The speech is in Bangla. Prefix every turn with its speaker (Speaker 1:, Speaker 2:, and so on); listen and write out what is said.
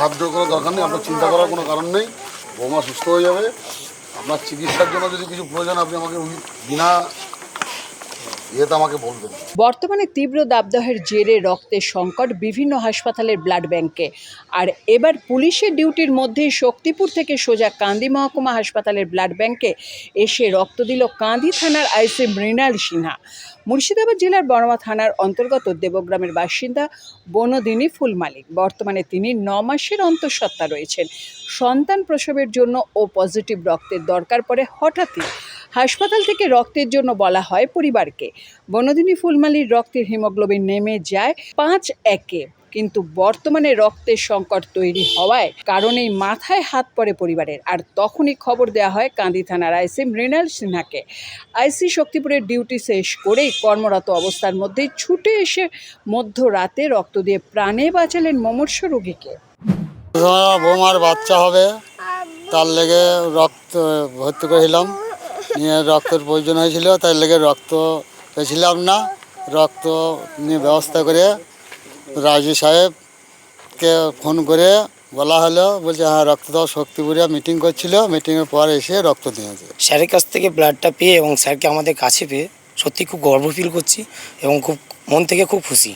Speaker 1: হাত জোর করার দরকার নেই, আপনার চিন্তা করার কোনো কারণ নেই। বৌমা সুস্থ হয়ে যাবে। আপনার চিকিৎসার জন্য যদি কিছু প্রয়োজন, আপনি আমাকে বিনা
Speaker 2: বর্তমানে তীব্র দাবদাহের জেরে রক্তের সংকট বিভিন্ন হাসপাতালের ব্লাড ব্যাংকে। আর এবার পুলিশের ডিউটির মধ্যেই শক্তিপুর থেকে সোজা কান্দি মহকুমা হাসপাতালের ব্লাড ব্যাংকে এসে রক্ত দিল কান্দি থানার আইসি মৃণাল সিনহা। মুর্শিদাবাদ জেলার বড়মা থানার অন্তর্গত দেবগ্রামের বাসিন্দা বনদিনী ফুলমালিক বর্তমানে তিনি ন মাসের অন্তঃসত্ত্বা রয়েছেন। সন্তান প্রসবের জন্য ও পজিটিভ রক্তের দরকার পড়ে হঠাৎই। হাসপাতাল থেকে রক্তের জন্য বলা হয় পরিবারকে। বনদিনী ফুলমালির রক্তের হিমোগ্লোবিন নেমে যায় পাঁচ একে। কিন্তু বর্তমানে রক্তের সংকট তৈরি হওয়ায় কারণেই মাথায় হাত পড়ে পরিবারের। আর তখনই খবর দেওয়া হয় কান্দি থানার আইসি মৃণাল সিনহাকে। আইসি শক্তিপুরের ডিউটি শেষ করেই কর্মরত অবস্থার মধ্যেই ছুটে এসে মধ্যরাতে রক্ত দিয়ে প্রাণে বাঁচালেন মমর্ষ রোগীকে।
Speaker 3: বোমার বাচ্চা হবে, তার লেগে রক্ত ভর্তি করেছিলাম। নিয়ে রক্তের প্রয়োজন হয়েছিল, তার লেগে রক্ত পেয়েছিলাম না। রক্ত নিয়ে ব্যবস্থা করে রাজু সাহেবকে ফোন করে বলা হলো, বলছে হ্যাঁ রক্ত দেওয়া শক্তিপুরিয়া মিটিং করছিল। মিটিংয়ের পর এসে রক্ত দিয়েছে
Speaker 4: স্যারের কাছ থেকে ব্লাডটা পেয়ে এবং স্যারকে আমাদের কাছে পেয়ে সত্যি খুব গর্ব ফিল করছি এবং খুব মন থেকে খুব খুশি।